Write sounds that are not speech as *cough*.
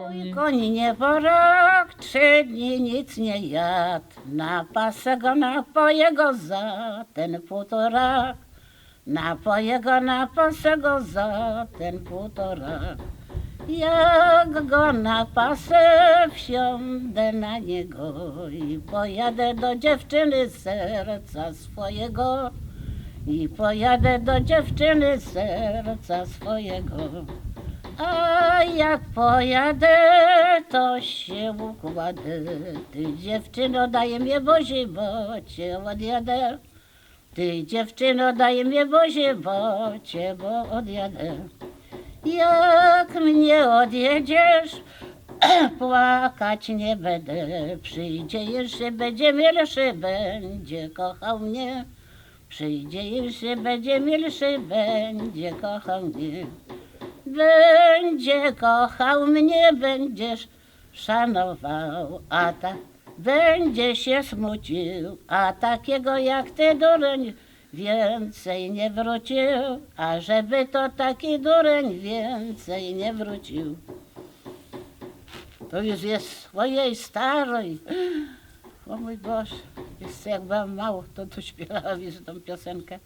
wspomnij. Koni nie po rok, trzy dni nic nie jadł. Na pasę go napoje go za ten półtorak. Napoje go na pasę go za ten półtorak. Jak go na pasę wsiądę na niego i pojadę do dziewczyny serca swojego. I pojadę do dziewczyny serca swojego. A jak pojadę, to się układę. Ty dziewczyno, daj mnie wozie, bo cię odjadę. Ty dziewczyno, daj mnie wozie, bo cię bo odjadę. Jak mnie odjedziesz, *clears throat* płakać nie będę. Przyjdzie jeszcze, będzie milszy, będzie kochał mnie. Przyjdzie jeszcze, będzie milszy, będzie kochał mnie. Będzie kochał mnie, będziesz szanował, a ta będzie się smucił, a takiego jak ty dureń więcej nie wrócił, a żeby to taki dureń więcej nie wrócił. To już jest swojej starej. O mój Boże, jeszcze jak byłam mało, to to śpiewała wiesz, tą piosenkę.